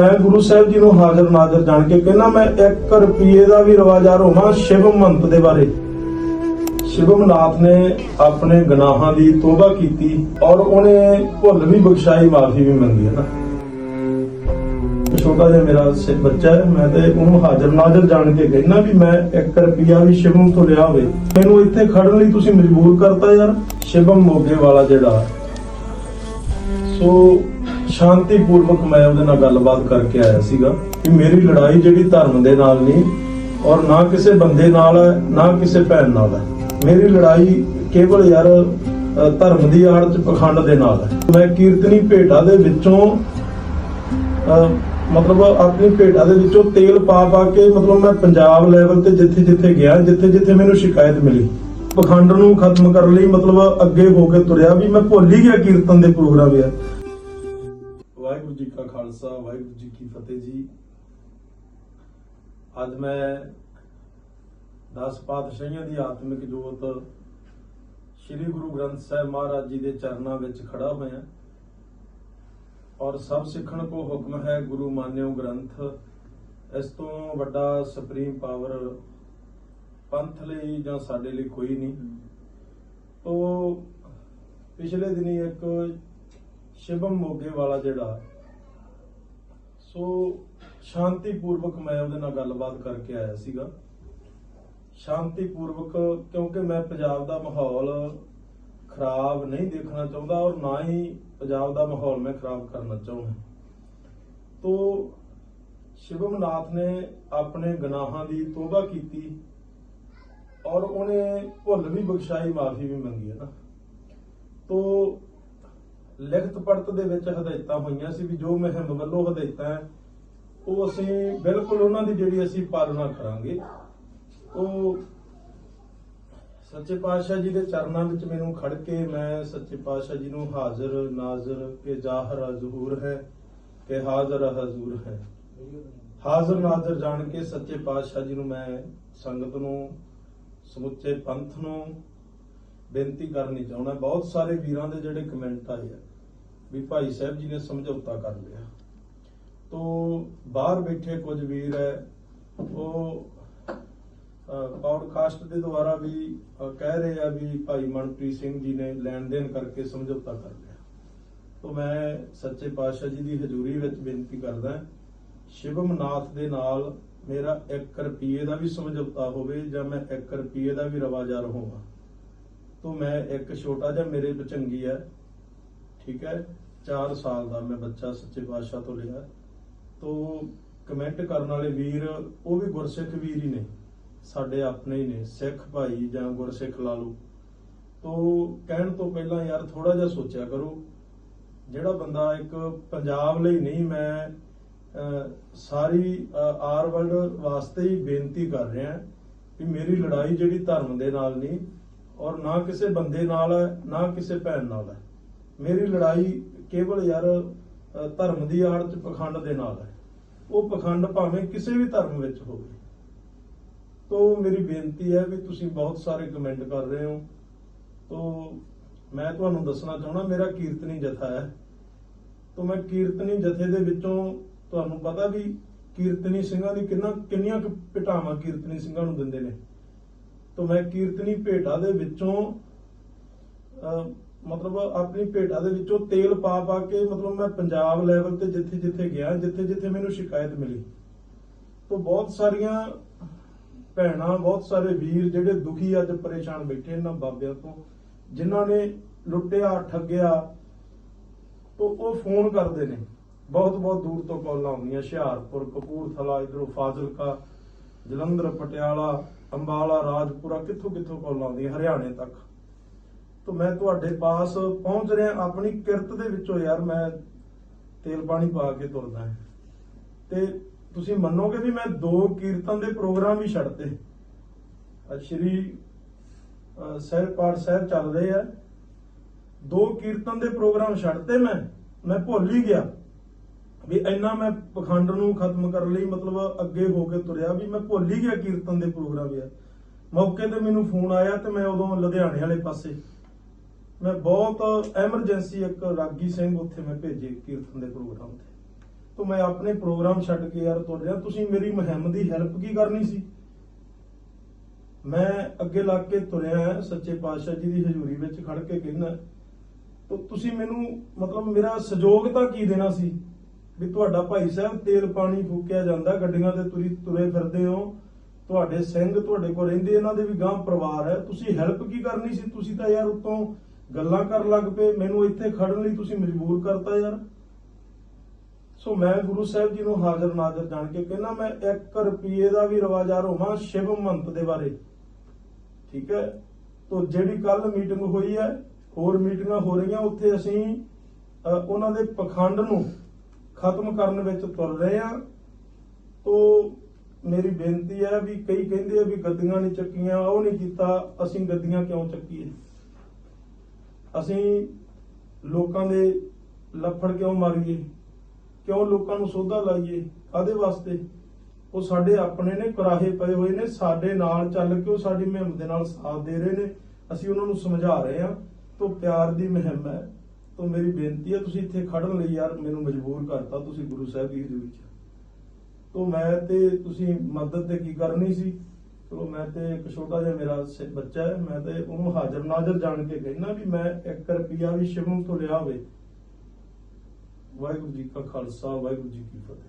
ਮੈਂ ਗੁਰੂ ਸਾਹਿਬ ਜੀ ਨੂੰ ਹਾਜ਼ਰ ਨਾਜ਼ਰ ਜਾਣ ਕੇ ਕਹਿੰਦਾ, ਮੈਂ 1 ਰੁਪਏ ਦਾ ਵੀ ਰਵਾਜਾਰ ਹੋਵਾਂ ਸ਼ਿਵ ਮੰਤ ਦੇ ਬਾਰੇ। ਸ਼ਿਵਮ ਨਾਥ ਨੇ ਆਪਣੇ ਗੁਨਾਹਾਂ ਦੀ ਤੋਬਾ ਕੀਤੀ ਔਰ ਉਹਨੇ ਭੁੱਲ ਵੀ ਬਖਸ਼ਾਈ, ਮਾਫੀ ਵੀ ਮੰਗੀ ਹੈ ਨਾ। ਛੋਟਾ ਜਿਹਾ ਮੇਰਾ ਬੱਚਾ ਹੈ, ਮੈਂ ਤੇ ਉਹਨੂੰ ਹਾਜ਼ਰ ਨਾਜ਼ਰ ਜਾਣ ਕੇ ਕਹਿੰਦਾ ਵੀ ਮੈਂ 1 ਰੁਪਿਆ ਵੀ ਸ਼ਿਵਮ ਤੋਂ ਲਿਆ ਹੋਵੇ। ਮੈਨੂੰ ਇੱਥੇ ਖੜਨ ਲਈ ਤੁਸੀਂ ਮਜਬੂਰ ਕਰਤਾ ਯਾਰ ਸ਼ਿਵਮ ਮੋਗੇ ਵਾਲਾ ਜਿਹੜਾ। ਸੋ ਸ਼ਾਂਤੀਪੂਰਵਕ ਮੈਂ ਉਹਦੇ ਨਾਲ ਗੱਲਬਾਤ ਕਰਕੇ ਆਇਆ ਸੀਗਾ ਕਿ ਮੇਰੀ ਲੜਾਈ ਜਿਹੜੀ ਧਰਮ ਦੇ ਨਾਲ ਨਹੀਂ ਔਰ ਨਾ ਕਿਸੇ ਬੰਦੇ ਨਾਲ ਹੈ, ਨਾ ਕਿਸੇ ਭੈਣ ਨਾਲ ਹੈ। ਮੇਰੀ ਲੜਾਈ ਕੇਵਲ ਯਾਰ ਧਰਮ ਦੀ ਆੜ ਚ ਪਖੰਡ ਦੇ ਨਾਲ ਹੈ। ਮੈਂ ਕੀਰਤਨੀ ਭੇਟਾ ਦੇ ਵਿੱਚੋਂ ਮਤਲਬ ਆਪਣੀ ਭੇਟਾ ਦੇ ਵਿੱਚੋਂ ਤੇਲ ਪਾ ਪਾ ਕੇ ਮਤਲਬ ਮੈਂ ਪੰਜਾਬ ਲੈਵਲ ਤੇ ਜਿੱਥੇ ਜਿੱਥੇ ਗਿਆ, ਜਿੱਥੇ ਜਿੱਥੇ ਮੈਨੂੰ ਸ਼ਿਕਾਇਤ ਮਿਲੀ। ਪਖੰਡ ਨੂੰ ਖਤਮ ਕਰਨ ਲਈ ਮਤਲਬ ਅੱਗੇ ਹੋ ਕੇ ਤੁਰਿਆ ਵੀ ਮੈਂ ਭੁੱਲ ਹੀ ਗਿਆ ਕੀਰਤਨ ਦੇ ਪ੍ਰੋਗਰਾਮ ਯਾਰ ਵਾਹਿਗੁਰੂ ਜੀ ਕਾ ਖਾਲਸਾ, ਵਾਹਿਗੁਰੂ ਜੀ ਕੀ ਫਤਿਹ ਜੀ। ਅੱਜ ਮੈਂ 10 ਪਾਤਸ਼ਾਹੀਆਂ ਦੀ ਆਤਮਿਕ ਜੋਤ ਸ੍ਰੀ ਗੁਰੂ ਗ੍ਰੰਥ ਸਾਹਿਬ ਮਹਾਰਾਜ ਜੀ ਦੇ ਚਰਨਾਂ ਵਿੱਚ ਖੜਾ ਹੋਇਆ। ਔਰ ਸਭ ਸਿੱਖਣ ਕੋ ਹੁਕਮ ਹੈ ਗੁਰੂ ਮਾਨਿਓ ਗ੍ਰੰਥ। ਇਸ ਤੋਂ ਵੱਡਾ ਸੁਪਰੀਮ ਪਾਵਰ ਪੰਥ ਲਈ ਜਾਂ ਸਾਡੇ ਲਈ ਕੋਈ ਨਹੀਂ। ਤੋ ਪਿਛਲੇ ਦਿਨੀ ਇੱਕ ਸ਼ਿਵਮ ਮੋਗੇ ਵਾਲਾ ਜਿਹੜਾ, ਸੋ ਸ਼ਾਂਤੀਪੂਰਵਕ ਮੈਂ ਉਹਦੇ ਨਾਲ ਗੱਲਬਾਤ ਕਰਕੇ ਆਇਆ ਸੀਗਾ। ਸ਼ਾਂਤੀਪੂਰਵਕ, ਕਿਉਂਕਿ ਮੈਂ ਪੰਜਾਬ ਦਾ ਮਾਹੌਲ ਖਰਾਬ ਨਹੀਂ ਦੇਖਣਾ ਚਾਹੁੰਦਾ ਔਰ ਨਾ ਹੀ ਪੰਜਾਬ ਦਾ ਮਾਹੌਲ ਮੈਂ ਖਰਾਬ ਕਰਨਾ ਚਾਹੁੰਦਾ। ਤੋ ਸ਼ਿਵਮ ਨਾਥ ਨੇ ਆਪਣੇ ਗੁਨਾਹਾਂ ਦੀ ਤੋਬਾ ਕੀਤੀ ਔਰ ਉਹਨੇ ਭੁੱਲ ਵੀ ਬਖਸ਼ਾਈ ਮਾਫੀ ਵੀ ਮੰਗੀ ਹੈ ਨਾ। ਤੋ ਲਿਖਤ ਪੜਤ ਦੇ ਵਿੱਚ ਹਦਾਇਤਾਂ ਹੋਈਆਂ ਸੀ ਵੀ ਜੋ ਮਹਿਮ ਵੱਲੋਂ ਹਦਾਇਤਾਂ ਉਹ ਅਸੀਂ ਬਿਲਕੁਲ ਉਹਨਾਂ ਦੀ ਜਿਹੜੀ ਅਸੀਂ ਪਾਲਣਾ ਕਰਾਂਗੇ। ਉਹ ਸੱਚੇ ਪਾਤਸ਼ਾਹ ਜੀ ਦੇ ਚਰਨਾਂ ਵਿੱਚ ਮੈਨੂੰ ਖੜ ਕੇ ਮੈਂ ਸੱਚੇ ਪਾਤਸ਼ਾਹ ਜੀ ਨੂੰ ਹਾਜ਼ਰ, ਨਾਜ਼ਰ ਕੇ ਜ਼ਾਹਰ ਜ਼ਹੂਰ ਹੈ, ਕੇ ਹਾਜ਼ਰ ਹਜ਼ੂਰ ਹੈ। ਹਾਜ਼ਰ, ਨਾਜ਼ਰ ਜਾਣ ਕੇ ਸੱਚੇ ਪਾਤਸ਼ਾਹ ਜੀ ਨੂੰ ਮੈਂ ਸੰਗਤ ਨੂੰ, ਸਮੁੱਚੇ ਪੰਥ ਨੂੰ ਬੇਨਤੀ ਕਰਨੀ ਚਾਹੁੰਦਾ। ਬਹੁਤ ਸਾਰੇ ਵੀਰਾਂ ਦੇ ਜਿਹੜੇ ਕਮੈਂਟ ਆਏ ਆ। ਵੀ ਭਾਈ ਸਾਹਿਬ ਜੀ ਨੇ ਸਮਝੌਤਾ ਕਰ ਲਿਆ। ਤੋ ਬਾਹਰ ਬੈਠੇ ਕੁਝ ਵੀਰ ਹੈ ਉਹ ਪੌਡਕਾਸਟ ਦੇ ਦੁਆਰਾ ਵੀ ਕਹਿ ਰਹੇ ਆ ਵੀ ਭਾਈ ਮਨਪ੍ਰੀਤ ਸਿੰਘ ਜੀ ਨੇ ਲੈਣ ਦੇਣ ਕਰਕੇ ਸਮਝੌਤਾ ਕਰ ਲਿਆ। ਤੋ ਮੈਂ ਸੱਚੇ ਪਾਤਸ਼ਾਹ ਜੀ ਦੀ ਹਜ਼ੂਰੀ ਵਿੱਚ ਬੇਨਤੀ ਕਰਦਾ ਸ਼ਿਵਮ ਨਾਥ ਦੇ ਨਾਲ ਮੇਰਾ 1 ਰੁਪਏ ਦਾ ਵੀ ਸਮਝੌਤਾ ਹੋਵੇ ਜਾਂ ਮੈਂ 1 ਰੁਪਏ ਦਾ ਵੀ ਰਵਾਜਾਰ ਹੋਵਾਂ ਤੋ ਮੈਂ ਇੱਕ ਛੋਟਾ ਜਿਹਾ ਮੇਰੇ ਬਚੰਗੀ ਹੈ ਠੀਕ ਹੈ 4 ਸਾਲ ਦਾ ਮੈਂ ਬੱਚਾ ਸੱਚੇ ਪਾਤਸ਼ਾਹ ਤੋਂ ਲਿਆ। ਤੋ ਕਮੈਂਟ ਕਰਨ ਵਾਲੇ ਵੀਰ, ਉਹ ਵੀ ਗੁਰਸਿੱਖ ਵੀਰ ਹੀ ਨੇ। ਸਾਡੇ ਆਪਣੇ ਹੀ ਨੇ, ਸਿੱਖ ਭਾਈ ਜਾਂ ਗੁਰਸਿੱਖ ਲਾ ਲਓ। ਤੋ ਕਹਿਣ ਤੋਂ ਪਹਿਲਾਂ ਯਾਰ ਥੋੜਾ ਜਿਹਾ ਸੋਚਿਆ ਕਰੋ। ਜਿਹੜਾ ਬੰਦਾ ਇੱਕ ਪੰਜਾਬ ਲਈ ਨਹੀਂ, ਮੈਂ ਸਾਰੀ ਆਰ ਵਰਲਡ ਵਾਸਤੇ ਹੀ ਬੇਨਤੀ ਕਰ ਰਿਹਾ ਕਿ ਮੇਰੀ ਲੜਾਈ ਜਿਹੜੀ ਧਰਮ ਦੇ ਨਾਲ ਨਹੀਂ, ਔਰ ਨਾ ਕਿਸੇ ਬੰਦੇ ਨਾਲ ਹੈ, ਨਾ ਕਿਸੇ ਭੈਣ ਨਾਲ ਹੈ। ਮੇਰੀ ਲੜਾਈ ਕੇਵਲ ਯਾਰ ਧਰਮ ਦੀ ਆੜ ਚ ਪਖੰਡ ਦੇ ਨਾਲ ਹੈ। ਉਹ ਪਖੰਡ ਭਾਵੇਂ ਕਿਸੇ ਵੀ ਧਰਮ ਵਿੱਚ ਹੋਵੇ। ਤੋ ਮੇਰੀ ਬੇਨਤੀ ਹੈ ਵੀ ਤੁਸੀਂ ਬਹੁਤ ਸਾਰੇ ਕਮੈਂਟ ਕਰ ਰਹੇ ਹੋ। ਤੋ ਮੈਂ ਤੁਹਾਨੂੰ ਦੱਸਣਾ ਚਾਹਣਾ ਮੇਰਾ ਕੀਰਤਨੀ ਜਥਾ ਹੈ। ਤੋ ਮੈਂ ਕੀਰਤਨੀ ਜਥੇ ਦੇ ਵਿੱਚੋਂ ਤੁਹਾਨੂੰ ਪਤਾ ਵੀ ਕੀਰਤਨੀ ਸਿੰਘਾਂ ਦੀ ਕਿੰਨਾ ਕਿੰਨੀਆਂ ਭੇਟਾਵਾਂ ਕੀਰਤਨੀ ਸਿੰਘਾਂ ਨੂੰ ਦਿੰਦੇ ਨੇ। ਤੋ ਮੈਂ ਕੀਰਤਨੀ ਭੇਟਾ ਦੇ ਵਿੱਚੋਂ ਮਤਲਬ ਆਪਣੀ ਭੇਟਾ ਦੇ ਵਿੱਚੋਂ ਤੇਲ ਪਾ ਪਾ ਕੇ ਮਤਲਬ ਮੈਂ ਪੰਜਾਬ ਲੈਵਲ ਤੇ ਜਿੱਥੇ ਜਿੱਥੇ ਗਿਆ, ਜਿੱਥੇ ਜਿੱਥੇ ਮੈਨੂੰ ਸ਼ਿਕਾਇਤ ਮਿਲੀ। ਤੋ ਬਹੁਤ ਸਾਰੀਆਂ ਭੈਣਾਂ, ਬਹੁਤ ਸਾਰੇ ਵੀਰ ਜਿਹੜੇ ਦੁਖੀ ਅੱਜ ਪਰੇਸ਼ਾਨ ਬੈਠੇ ਇਹਨਾਂ ਬਾਬਿਆਂ ਤੋਂ, ਜਿਨ੍ਹਾਂ ਨੇ ਲੁੱਟਿਆ, ਠੱਗਿਆ, ਤੋ ਉਹ ਫੋਨ ਕਰਦੇ ਨੇ। ਬਹੁਤ ਬਹੁਤ ਦੂਰ ਤੋਂ ਕਾਲਾਂ ਆਉਂਦੀਆਂ, ਹੁਸ਼ਿਆਰਪੁਰ, ਕਪੂਰਥਲਾ, ਇਧਰੋਂ ਫਾਜ਼ਿਲਕਾ, ਜਲੰਧਰ, ਪਟਿਆਲਾ, ਅੰਬਾਲਾ, ਰਾਜਪੁਰਾ, ਕਿੱਥੋਂ ਕਿੱਥੋਂ ਕਾਲਾਂ ਆਉਂਦੀਆਂ, ਹਰਿਆਣੇ ਤੱਕ। ਤੋ ਮੈਂ ਤੁਹਾਡੇ ਪਾਸ ਪਹੁੰਚ ਰਿਹਾ ਆਪਣੀ ਕਿਰਤ ਦੇ ਵਿੱਚੋਂ ਯਾਰ ਮੈਂ ਤੇਲ ਪਾਣੀ ਪਾ ਕੇ ਤੁਰਦਾ ਹਾਂ। ਤੇ ਤੁਸੀਂ ਮੰਨੋਗੇ ਵੀ ਮੈਂ ਦੋ ਕੀਰਤਨ ਦੇ ਪ੍ਰੋਗਰਾਮ ਵੀ ਛੱਡਤੇ। ਅੱਜ ਸ਼੍ਰੀ ਅਹ, ਪਾਠ ਸਾਹਿਬ ਚੱਲ ਰਹੇ ਆ। ਦੋ ਕੀਰਤਨ ਦੇ ਪ੍ਰੋਗਰਾਮ ਛੱਡਤੇ ਮੈਂ ਮੈਂ ਭੁੱਲ ਹੀ ਗਿਆ ਵੀ ਇੰਨਾ ਮੈਂ ਪਖੰਡ ਨੂੰ ਖਤਮ ਕਰਨ ਲਈ ਮਤਲਬ ਅੱਗੇ ਹੋ ਕੇ ਤੁਰਿਆ ਵੀ ਮੈਂ ਭੁੱਲ ਹੀ ਗਿਆ ਕੀਰਤਨ ਦੇ ਪ੍ਰੋਗਰਾਮ ਯਾਰ। ਮੌਕੇ ਤੇ ਮੈਨੂੰ ਫੋਨ ਆਇਆ ਤੇ ਮੈਂ ਉਦੋਂ ਲੁਧਿਆਣੇ ਵਾਲੇ ਪਾਸੇ ਮੈਂ ਬਹੁਤ ਐਮਰਜੈਂਸੀ ਇੱਕ ਰਾਗੀ ਸਿੰਘ ਉੱਥੇ ਮੈਂ ਭੇਜੇ, ਕੀਰਤਨ ਦੇ ਪ੍ਰੋਗਰਾਮ ਤੇ। ਤਾਂ ਮੈਂ ਆਪਣੇ ਪ੍ਰੋਗਰਾਮ ਛੱਡ ਕੇ ਯਾਰ ਤੁਰ ਰਿਹਾ ਤੁਸੀਂ ਮੇਰੀ ਮੁਹਿੰਮ ਦੀ ਹੈਲਪ ਕੀ ਕਰਨੀ ਸੀ? ਮੈਂ ਅੱਗੇ ਲੱਗ ਕੇ ਤੁਰਿਆ ਸੱਚੇ ਪਾਤਸ਼ਾਹ ਜੀ ਦੀ ਹਜ਼ੂਰੀ ਵਿੱਚ ਖੜ ਕੇ ਕਹਿੰਦਾ ਤਾਂ, ਤੁਸੀਂ ਮੈਨੂੰ ਮਤਲਬ ਮੇਰਾ ਸਹਿਯੋਗ ਤਾਂ ਕੀ ਦੇਣਾ ਸੀ? ਵੀ ਤੁਹਾਡਾ ਭਾਈ ਸਾਹਿਬ ਤੇਲ ਪਾਣੀ ਫੂਕਿਆ ਜਾਂਦਾ, ਗੱਡੀਆਂ ਤੇ ਤੁਰੀ ਤੁਰੇ ਫਿਰਦੇ ਹੋ। ਤੁਹਾਡੇ ਸਿੰਘ ਤੁਹਾਡੇ ਕੋਲ ਰਹਿੰਦੇ, ਇਹਨਾਂ ਦੇ ਵੀ ਗਾਂ ਪਰਿਵਾਰ ਹੈ। ਤੁਸੀਂ ਹੈਲਪ ਕੀ ਕਰਨੀ ਸੀ? ਤੁਸੀਂ ਤਾਂ ਯਾਰ ਉਤੋਂ ਗੱਲਾਂ ਕਰਨ ਲੱਗ ਪਏ ਮੈਨੂੰ ਇੱਥੇ ਖੜਨ ਲਈ ਤੁਸੀਂ ਮਜਬੂਰ ਕਰਤਾ ਯਾਰ। ਸੋ ਮੈਂ ਗੁਰੂ ਸਾਹਿਬ ਜੀ ਨੂੰ ਹਾਜ਼ਰ ਨਾਜ਼ਰ ਜਾਣ ਕੇ ਕਹਿੰਦਾ ਮੈਂ 1 ਰੁਪਏ ਦਾ ਵੀ ਰਵਾਜਾਰ ਹੋਵਾਂ ਸ਼ਿਵ ਮੰਤ ਦੇ ਬਾਰੇ। ਠੀਕ ਹੈ? ਤੋਂ ਜਿਹੜੀ ਕੱਲ ਮੀਟਿੰਗ ਹੋਈ ਹੈ ਹੋਰ ਮੀਟਿੰਗਾਂ ਹੋ ਰਹੀਆਂ ਉੱਥੇ ਅਸੀਂ ਅ, ਉਹਨਾਂ ਦੇ ਪਖੰਡ ਨੂੰ ਖਤਮ ਕਰਨ ਵਿੱਚ ਤੁਰ ਰਹੇ ਆ ਤੋਂ ਮੇਰੀ ਬੇਨਤੀ ਹੈ ਵੀ ਕਈ ਕਹਿੰਦੇ ਆ ਵੀ ਗੱਦੀਆਂ ਨਹੀਂ ਚੱਕੀਆਂ ਉਹ ਨਹੀਂ ਕੀਤਾ ਅਸੀਂ ਗੱਦੀਆਂ ਕਿਉਂ ਚੱਕੀਏ? ਅਸੀਂ ਲੋਕਾਂ ਦੇ ਲੱਫੜ ਕਿਉਂ ਮਾਰੀਏ? ਕਿਉਂ ਲੋਕਾਂ ਨੂੰ ਸੋਧਾ ਲਾਈਏ? ਕਾਦੇ ਵਾਸਤੇ? ਉਹ ਸਾਡੇ ਆਪਣੇ ਨੇ, ਕਰਾਹੇ ਪਏ ਹੋਏ ਨੇ, ਸਾਡੇ ਨਾਲ ਚੱਲ ਕੇ ਉਹ ਸਾਡੀ ਮੁਹਿੰਮ ਦੇ ਨਾਲ ਸਾਥ ਦੇ ਰਹੇ ਨੇ। ਅਸੀਂ ਉਹਨਾਂ ਨੂੰ ਸਮਝਾ ਰਹੇ ਹਾਂ, ਤੋਂ ਪਿਆਰ ਦੀ ਮਹਿੰਮ ਹੈ। ਤੋਂ ਮੇਰੀ ਬੇਨਤੀ ਹੈ, ਤੁਸੀਂ ਇੱਥੇ ਖੜਨ ਲਈ ਯਾਰ ਮੈਨੂੰ ਮਜਬੂਰ ਕਰਤਾ ਤੁਸੀਂ ਗੁਰੂ ਸਾਹਿਬ ਦੀ ਹਜ਼ੂਰੀ 'ਚ ਤੋਂ ਮੈਂ ਤੇ ਤੁਸੀਂ ਮਦਦ ਤੇ ਕੀ ਕਰਨੀ ਸੀ? ਚਲੋ ਮੈਂ ਤੇ ਇੱਕ ਛੋਟਾ ਜਿਹਾ ਮੇਰਾ ਬੱਚਾ ਹੈ, ਮੈਂ ਤੇ ਉਹਨੂੰ ਹਾਜ਼ਰ ਨਾਜ਼ਰ ਜਾਣ ਕੇ ਕਹਿਣਾ ਵੀ ਮੈਂ 1 ਰੁਪਿਆ ਵੀ ਸ਼ਿਵਮ ਤੋਂ ਲਿਆ ਹੋਵੇ। ਵਾਹਿਗੁਰੂ ਜੀ ਕਾ ਖਾਲਸਾ, ਵਾਹਿਗੁਰੂ ਜੀ ਕੀ ਫਤਿਹ।